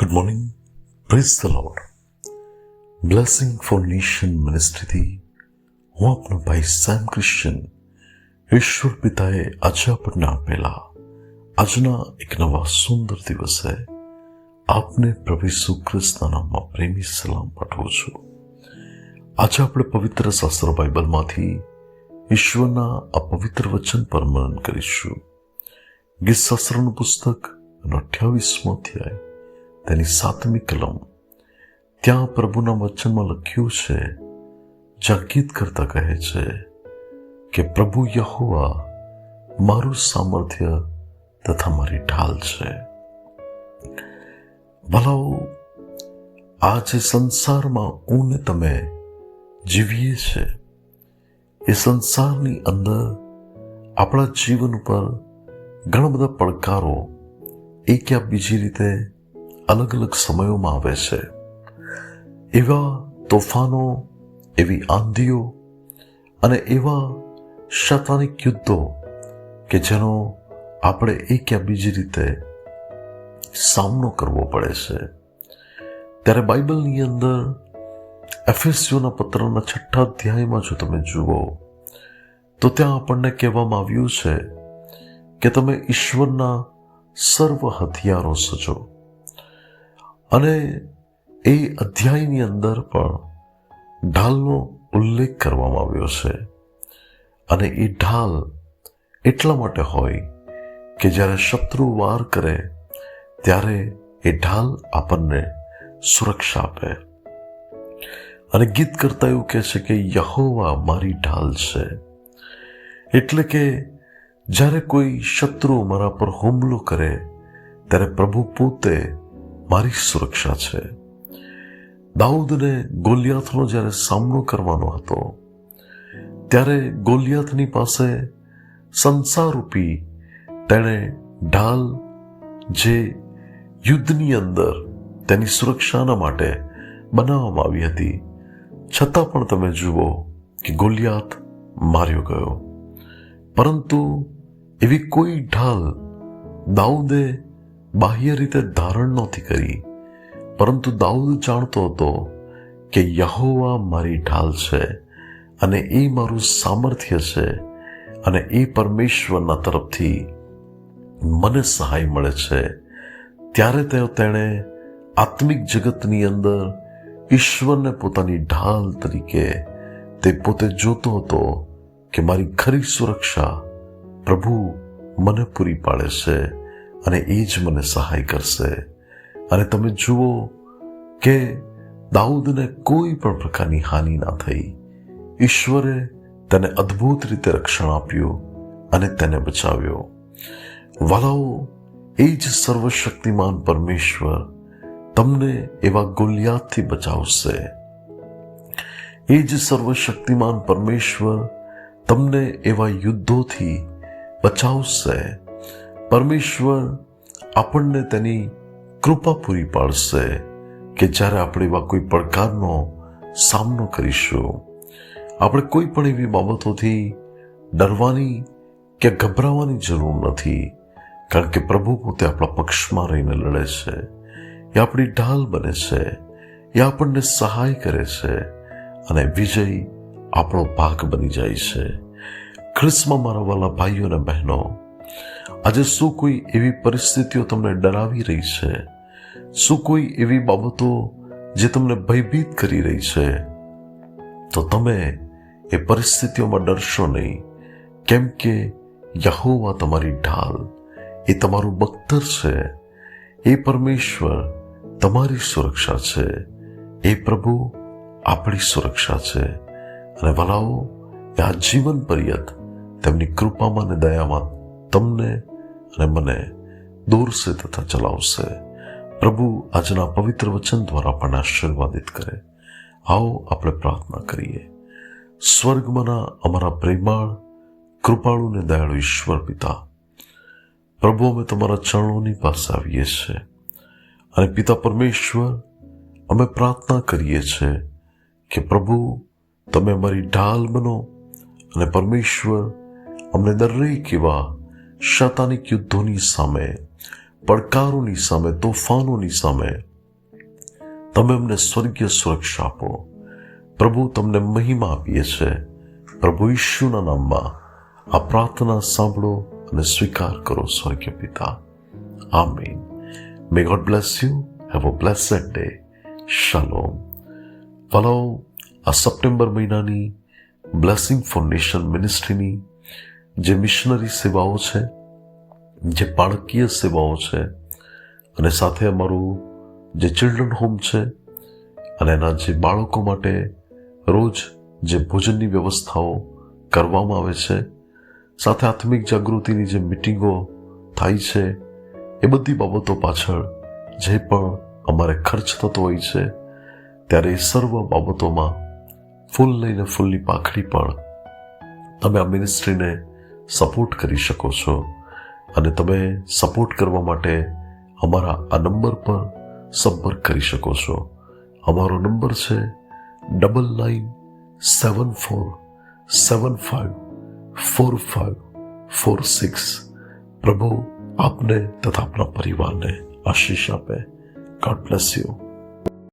Good morning praise the Lord blessing for nation મિનિસ્ટ્રીથી હું આપનો ભાઈ સેમ ક્રિશ્ચન ઈશ્વર પિતાએ આજે આપણને આપેલા આજના એક નવા સુંદર દિવસે આપને પ્રભુ ઈસુ ખ્રિસ્તના નામમાં પ્રેમી સલામ પાઠવું છું આજે આપણે પવિત્ર શાસ્ત્ર બાઇબલમાંથી ઈશ્વરના આ પવિત્ર વચન પર મનન કરીશું ગીત શાસ્ત્રનું પુસ્તક અઠ્યાવીસમો અધ્યાય તેની સાતમી કલમ. ત્યાં પ્રભુના વચનમાં લખ્યું છે, જ્યાં ગીત કરતા કહે છે કે, પ્રભુ યહોવા, મારું સામર્થ્ય તથા મારી ઢાલ છે. ભલાઓ આ જે સંસારમાં ઊને તમે જીવીએ છે. એ સંસારની અંદર આપણા જીવન ઉપર ઘણા બધા પડકારો એક યા બીજી રીતે અલગ અલગ સમયોમાં આવે છે. એવા તોફાનો, એવી આંધીઓ અને એવા શતાનિક યુદ્ધો કે જેનો આપણે એક યા બીજી રીતે સામનો કરવો પડે છે. ત્યારે બાઇબલની અંદર એફએસયુના પત્રના છઠ્ઠા અધ્યાયમાં જો તમે જુઓ, તો ત્યાં આપણને કહેવામાં આવ્યું છે કે તમે ઈશ્વરના સર્વ હથિયારો સજો. અને એ અધ્યાયની અંદર પણ ઢાલનો ઉલ્લેખ કરવામાં આવ્યો છે. અને એ ઢાલ એટલા માટે હોય કે જ્યારે શત્રુ વાર કરે, ત્યારે એ ઢાલ આપણને સુરક્ષા આપે. અને ગીત કરતા એવું કહે છે કે, યહોવા મારી ઢાલ છે. એટલે કે, જ્યારે કોઈ શત્રુ મારા પર હુમલો કરે, ત્યારે પ્રભુ પોતે મારી સુરક્ષા છે. દાઉદને ગોલિયાથનો જ્યારે સામનો કરવાનો હતો, ત્યારે ગોલિયાથની પાસે સંસારરૂપી તેણે ઢાલ જે યુદ્ધની અંદર તેની સુરક્ષાના માટે બનાવવામાં આવી હતી. છતાં પણ તમે જુઓ કે ગોલિયાત માર્યો ગયો. પરંતુ એવી કોઈ ઢાલ દાઉદે બાહ્ય રીતે ધારણ નહોતી કરી. પરંતુ દાઉદ જાણતો હતો કે યહોવા મારી ઢાલ છે અને એ મારું સામર્થ્ય છે અને એ પરમેશ્વરના તરફથી મને સહાય મળે છે. ત્યારે તેણે આત્મિક જગતની અંદર ઈશ્વરને પોતાની ઢાલ તરીકે તે પોતે જોતો હતો કે મારી ખરી સુરક્ષા પ્રભુ મને પૂરી પાડે છે. અને એ જ મને સહાય કરશે. અને તમે જુઓ કે દાઉદને કોઈ પણ પ્રકારની હાનિ ના થઈ. ઈશ્વરે તેને અદ્ભુત રીતે રક્ષણ આપ્યું અને તેને બચાવ્યો. વાલાઓ, એ જ સર્વશક્તિમાન પરમેશ્વર તમને એવા ગોલિયાતથી બચાવશે. એ જ સર્વશક્તિમાન પરમેશ્વર તમને એવા યુદ્ધોથી બચાવશે. પરમેશ્વર આપણને તેની કૃપા પૂરી પાડશે કે જ્યારે આપણે એવા કોઈ પડકારનો સામનો કરીશું, આપણે કોઈ પણ એવી બાબતોથી ડરવાની કે ગભરાવાની જરૂર નથી, કારણ કે પ્રભુ પોતે આપણા પક્ષમાં રહીને લડે છે, એ આપણી ઢાલ બને છે, એ આપણને સહાય કરે છે અને વિજય આપણો ભાગ બની જાય છે. ખ્રિસ્મા મારા વાલા ભાઈઓ અને બહેનો આજે શું કોઈ એવી પરિસ્થિતિઓ તમને ડરાવી રહી છે? શું કોઈ એવી બાબતો જે તમને ભયભીત કરી રહી છે? તો તમે એ પરિસ્થિતિઓમાં ડરશો નહીં. કેમ કે યહોવા તમારી ઢાલ એ તમારું બખ્તર છે. એ પરમેશ્વર તમારી સુરક્ષા છે. એ પ્રભુ આપણી સુરક્ષા છે. અને ભલાઓ આ જીવન પર્યત તેમની કૃપામાં અને દયામાં તમને અને મને દોરશે તથા ચલાવશે પ્રભુ આજના પવિત્ર વચન દ્વારા પણ આશીર્વાદિત કરે. આવો આપણે પ્રાર્થના કરીએ. સ્વર્ગમાંના અમારા પ્રેમાળ કૃપાળુ ને દયાળુ ઈશ્વર પિતા, પ્રભુ અમે તમારા ચરણોની પાસે આવીએ છીએ અને પિતા પરમેશ્વર, અમે પ્રાર્થના કરીએ છીએ કે પ્રભુ, તમે અમારી ઢાલ બનો અને પરમેશ્વર અમને દરેક એવા શતાનિક યુદ્ધોની સામે, પડકારોની સામે, તોફાનોની સામે તમે અમને સ્વર્ગીય સુરક્ષા આપો. પ્રભુ, તમને મહિમા આપીએ છે. પ્રભુ ઈશુના નામમાં આ પ્રાર્થના સાંભળો અને સ્વીકાર કરો, સ્વર્ગીય પિતા. Amen. May God bless you have a blessed day shalom flow, આ સપ્ટેમ્બર મહિનાની બ્લેસિંગ ફોર નેશન મિનિસ્ટ્રીની જે મિશનરી સેવાઓ છે, જે બાળકીય સેવાઓ છે, અને સાથે અમારું જે ચિલ્ડ્રન હોમ છે, અને એના જે બાળકો માટે રોજ જે ભોજનની વ્યવસ્થાઓ કરવામાં આવે છે, સાથે આત્મિક જાગૃતિની જે મિટિંગો થાય છે, એ બધી બાબતો પાછળ જે પણ અમારે ખર્ચ થતો હોય છે, ત્યારે એ સર્વ બાબતોમાં ફૂલ લઈને ફૂલની પાખડી પણ તમે આ મિનિસ્ટ્રીને સપોર્ટ કરી શકો છો અને તમે સપોર્ટ કરવા માટે અમારા આ નંબર પર સંપર્ક કરી શકો છો. અમારો નંબર છે double nine seven four seven five four five four six પ્રભુ આપને તથા આપણા પરિવારને આશીષ આપે. God bless you